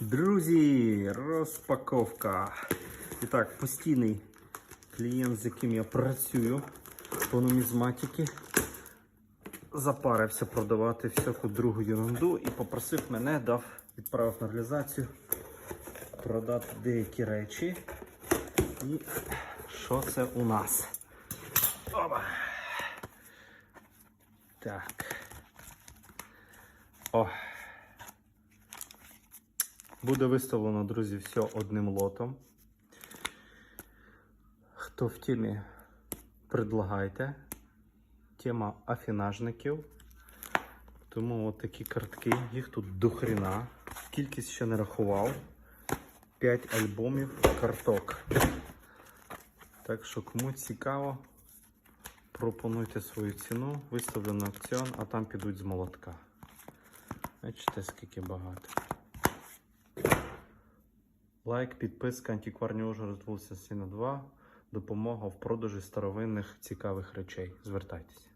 Друзі, розпаковка. І так, постійний клієнт, з яким я працюю по запарився продавати всяку другу ерунду і попросив мене, дав, відправив на реалізацію продати деякі речі. І що це у нас? Оба. Так. О. Буде виставлено, друзі, все одним лотом. Хто в темі, предлагайте. Тема афінажників. Тому от такі картки, їх тут до хрена. Кількість ще не рахував. 5 альбомів карток. Так що, кому цікаво, пропонуйте свою ціну, виставлю на аукціон, а там підуть з молотка. Бачите, скільки багато. Лайк, підписка, антикварні Ужгород, вулиця Сіна 2. Допомога в продажі старовинних цікавих речей. Звертайтеся.